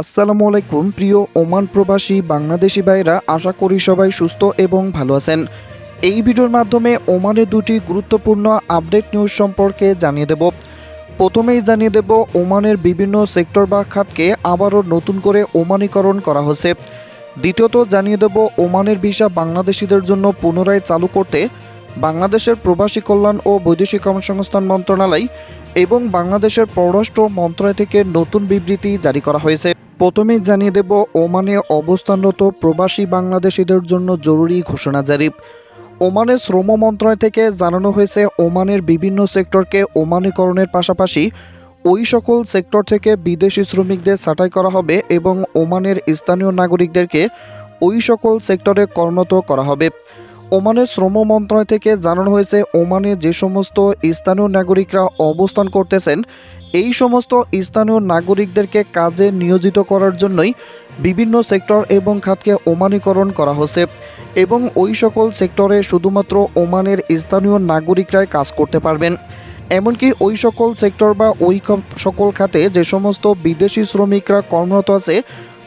আসসালামু আলাইকুম, প্রিয় ওমান প্রবাসী বাংলাদেশি ভাইরা আশা করি সবাই সুস্থ এবং ভালো আছেন। এই ভিডিওর মাধ্যমে ওমানের দুটি গুরুত্বপূর্ণ আপডেট নিউজ সম্পর্কে জানিয়ে দেব। প্রথমেই জানিয়ে দেব, ওমানের বিভিন্ন সেক্টর বা খাতকে আবারও নতুন করে ওমানীকরণ করা হচ্ছে। দ্বিতীয়ত জানিয়ে দেব, ওমানের ভিসা বাংলাদেশিদের জন্য পুনরায় চালু করতে বাংলাদেশের প্রবাসী কল্যাণ ও বৈদেশিক কর্মসংস্থান মন্ত্রণালয় এবং বাংলাদেশের পররাষ্ট্র মন্ত্রণালয় থেকে নতুন বিবৃতি জারি করা হয়েছে। প্রথমেই জানিয়ে দেব, ওমানে অবস্থানরত প্রবাসী বাংলাদেশিদের জন্য জরুরি ঘোষণা জারি। ওমানের শ্রম মন্ত্রণালয় থেকে জানানো হয়েছে, ওমানের বিভিন্ন সেক্টরকে ওমানীকরণের পাশাপাশি ওই সকল সেক্টর থেকে বিদেশি শ্রমিকদের ছাঁটাই করা হবে এবং ওমানের স্থানীয় নাগরিকদেরকে ওই সকল সেক্টরে কর্মরত করা হবে। ওমানের শ্রম মন্ত্রণালয় থেকে জানানো হয়েছে, ওমানে যে সমস্ত স্থানীয় নাগরিকরা অবস্থান করতেছেন, এই সমস্ত স্থানীয় নাগরিকদেরকে কাজে নিয়োজিত করার জন্যই বিভিন্ন সেক্টর এবং খাতকে ওমানীকরণ করা হচ্ছে এবং ওই সকল সেক্টরে শুধুমাত্র ওমানের স্থানীয় নাগরিকরাই কাজ করতে পারবেন। এমনকি ওই সকল সেক্টর বা ওই সকল খাতে যে সমস্ত বিদেশি শ্রমিকরা কর্মরত আছে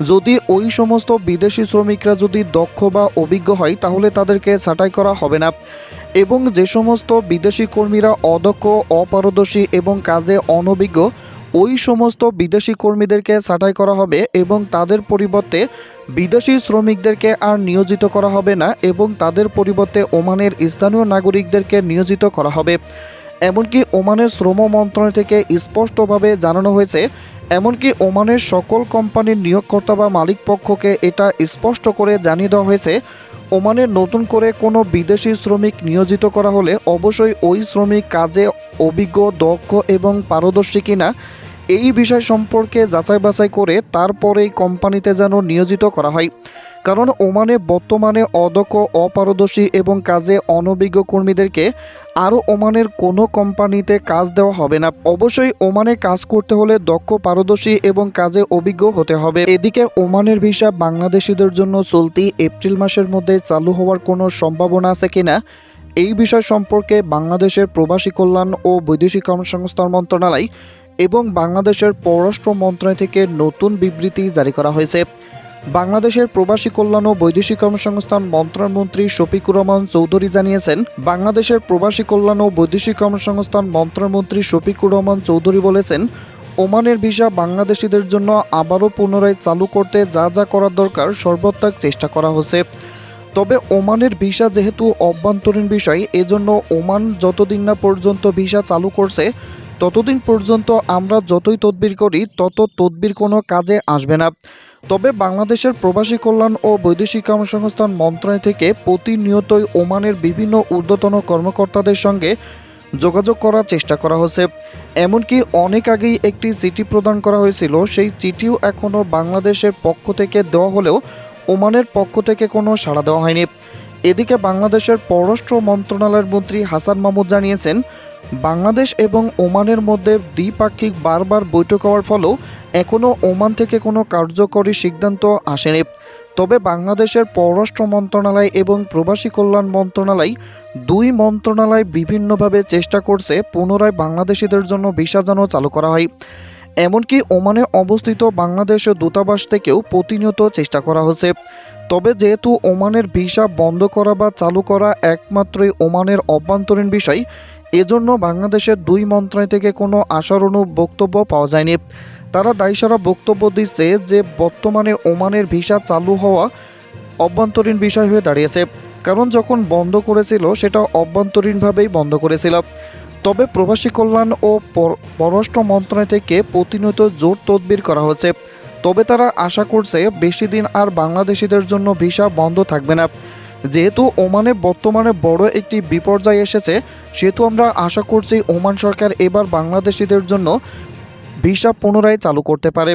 যদি ওই সমস্ত বিদেশি শ্রমিকরা যদি দক্ষ বা অভিজ্ঞ হয়, তাহলে তাদেরকে ছাঁটাই করা হবে না। এবং যে সমস্ত বিদেশি কর্মীরা অদক্ষ, অপারদর্শী এবং কাজে অনভিজ্ঞ, ওই সমস্ত বিদেশি কর্মীদেরকে ছাঁটাই করা হবে এবং তাদের পরিবর্তে বিদেশি শ্রমিকদেরকে আর নিয়োজিত করা হবে না এবং তাদের পরিবর্তে ওমানের স্থানীয় নাগরিকদেরকে নিয়োজিত করা হবে। এমনকি ওমানের শ্রম মন্ত্রণালয় থেকে স্পষ্টভাবে জানানো হয়েছে, এমনকি ওমানের সকল কোম্পানির নিয়োগকর্তা বা মালিক পক্ষকে এটা স্পষ্ট করে জানিয়ে দেওয়া হয়েছে, ওমানের নতুন করে কোনো বিদেশি শ্রমিক নিয়োজিত করা হলে অবশ্যই ওই শ্রমিক কাজে অভিজ্ঞ, দক্ষ এবং পারদর্শী কিনা, এই বিষয় সম্পর্কে যাচাই বাছাই করে তারপরেই কোম্পানিতে যেন নিয়োজিত করা হয়। কারণ ওমানে বর্তমানে অদক্ষ অপারদর্শী এবং কাজে অনভিজ্ঞ কর্মীদেরকে আরও ওমানের কোনো কোম্পানিতে কাজ দেওয়া হবে না। অবশ্যই ওমানে কাজ করতে হলে দক্ষ, পারদর্শী এবং কাজে অভিজ্ঞ হতে হবে। এদিকে ওমানের ভিসা বাংলাদেশিদের জন্য চলতি এপ্রিল মাসের মধ্যে চালু হওয়ার কোনো সম্ভাবনা আছে কিনা এই বিষয় সম্পর্কে বাংলাদেশের প্রবাসী কল্যাণ ও বৈদেশিক কর্মসংস্থান মন্ত্রণালয় এবং বাংলাদেশের পররাষ্ট্র মন্ত্রণালয় থেকে নতুন বিবৃতি জারি করা হয়েছে। বাংলাদেশের প্রবাসী কল্যাণ ও বৈদেশিক কর্মসংস্থান মন্ত্রণালয়মন্ত্রী শফিকুর রহমান চৌধুরী জানিয়েছেন, বাংলাদেশের প্রবাসী কল্যাণ ও বৈদেশিক কর্মসংস্থান মন্ত্রণালয়মন্ত্রী শফিকুর রহমান চৌধুরী বলেছেন, ওমানের ভিসা বাংলাদেশিদের জন্য আবারও পুনরায় চালু করতে যা যা করার দরকার সর্বোত্তক চেষ্টা করা হচ্ছে তবে ওমানের ভিসা যেহেতু অভ্যন্তরীণ বিষয়, এজন্য ওমান যতদিন না পর্যন্ত ভিসা চালু করছে ততদিন পর্যন্ত আমরা যতই তদবির করি, তত তদবির কোনো কাজে আসবে না। তবে বাংলাদেশের প্রবাসী কল্যাণ ও বৈদেশিক কর্মসংস্থান মন্ত্রণালয় থেকে প্রতিনিয়তই ওমানের বিভিন্ন ঊর্ধ্বতন কর্মকর্তাদের সঙ্গে যোগাযোগ করার চেষ্টা করা হচ্ছে। এমনকি অনেক আগেই একটি চিঠি প্রদান করা হয়েছিল, সেই চিঠিও এখনও বাংলাদেশের পক্ষ থেকে দেওয়া হলেও ওমানের পক্ষ থেকে কোনো সাড়া দেওয়া হয়নি। এদিকে বাংলাদেশের পররাষ্ট্র মন্ত্রণালয়ের মন্ত্রী হাসান মাহমুদ জানিয়েছেন বাংলাদেশ এবং ওমানের মধ্যে দ্বিপাক্ষিক বারবার বৈঠক হওয়ার ফলেও এখনও ওমান থেকে কোনো কার্যকরী সিদ্ধান্ত আসেনি। তবে বাংলাদেশের পররাষ্ট্র মন্ত্রণালয় এবং প্রবাসী কল্যাণ মন্ত্রণালয় দুই মন্ত্রণালয় বিভিন্নভাবে চেষ্টা করছে পুনরায় বাংলাদেশিদের জন্য ভিসা যেন চালু করা হয়। এমনকি ওমানে অবস্থিত বাংলাদেশের দূতাবাস থেকেও প্রতিনিয়ত চেষ্টা করা হচ্ছে। তবে যেহেতু ওমানের ভিসা বন্ধ করা বা চালু করা একমাত্রই ওমানের অভ্যন্তরীণ বিষয় এজন্য বাংলাদেশের দুই মন্ত্রণালয় থেকে কোনো আশারণু বক্তব্য পাওয়া যায়নি। তারা দায়সারা বক্তব্য দিচ্ছে যে, বর্তমানে ওমানের ভিসা চালু হওয়া অভ্যন্তরীণ বিষয় হয়ে দাঁড়িয়েছে। কারণ যখন বন্ধ করেছিল, সেটা অভ্যন্তরীণভাবেই বন্ধ করেছিল। তবে প্রবাসী কল্যাণ ও পররাষ্ট্র মন্ত্রণালয় থেকে প্রতিনিয়ত জোর তদবির করা হয়েছে। তবে তারা আশা করছে, বেশি দিন আর বাংলাদেশিদের জন্য ভিসা বন্ধ থাকবে না। যেহেতু ওমানে বর্তমানে বড় একটি বিপর্যয় এসেছে, সেহেতু আমরা আশা করছি ওমান সরকার এবার বাংলাদেশিদের জন্য ভিসা পুনরায় চালু করতে পারে।